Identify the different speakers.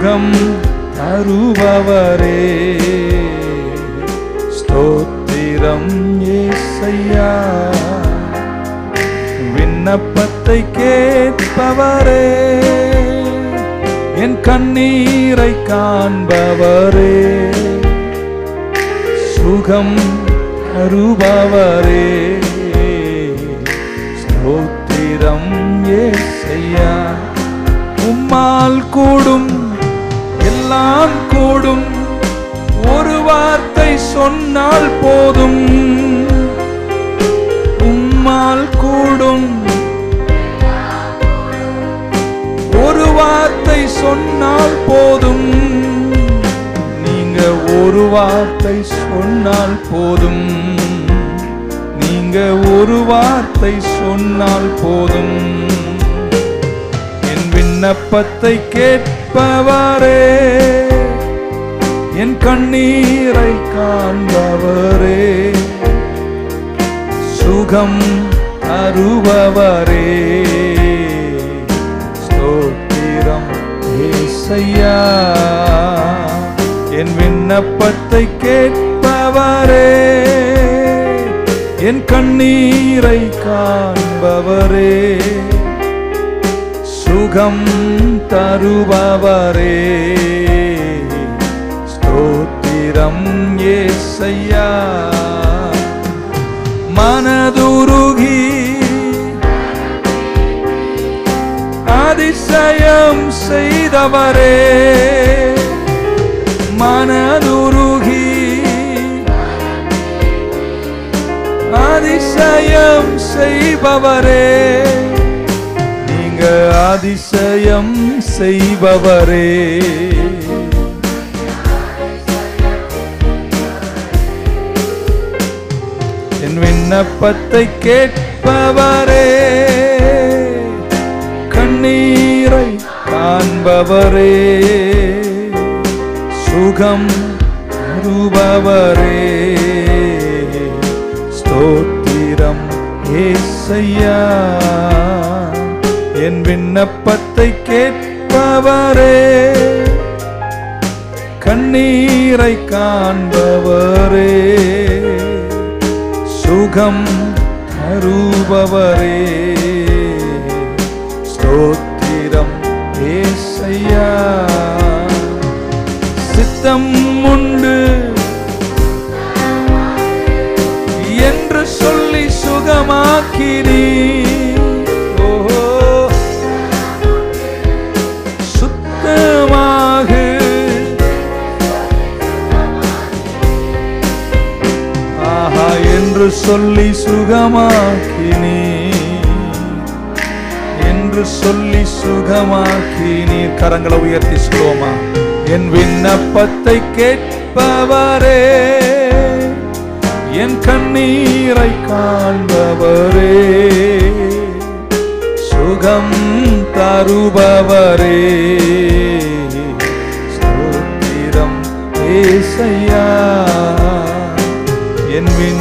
Speaker 1: சுகம் தருபவரே. ஸ்தோத்திரம் ஏசையா. விண்ணப்பத்தை கேட்பவரே. என் கண்ணீரை காண்பவரே. சுகம் தருபவரே. ஸ்தோத்திரம் ஏசையா. உம்மால் கூடும் எல்லாம் கூடும். ஒரு வார்த்தை சொன்னால் போதும். உம்மால் கூடும். ஒரு வார்த்தை சொன்னால் போதும். நீங்க ஒரு வார்த்தை சொன்னால் போதும். நீங்க ஒரு வார்த்தை சொன்னால் போதும். என் விண்ணப்பத்தை கேட்பவரே என் கண்ணீரை காண்பவரே. சுகம் அருபவரே ஸ்தோத்திரம் ஏசையா. என் விண்ணப்பத்தை கேட்பவரே என் கண்ணீரை காண்பவரே. சுகம் தருபவரே ஸ்தோத்திரம் ஏசையா மனதுருகி அதிசயம் செய்தவரே மனதுருகி அதிசயம் செய்பவரே அதிசயம் செய்பவரே. என் விண்ணப்பத்தை கேட்பவரே. கண்ணீரை காண்பவரே. சுகம் தருபவரே ஸ்தோத்திரம் ஏசையா. என் விண்ணப்பத்தை கேட்பவரே. கண்ணீரை காண்பவரே. சுகம் தருபவரே. ஸ்தோத்திரம் ஏசையா. சித்தம் உண்டு. என்று சொல்லி சுகமாக்கினீ சொல்லி சுகமாக்கினீ. என்று சொல்லி சுகமாக்கினீர். கரங்களை உயர்த்தி சொல்லுவோமா? என் விண்ணப்பத்தை கேட்பவரே என் கண்ணீரை காண்பவரே சுகம் தருபவரே. ஸ்தோத்திரம் ஏசையா.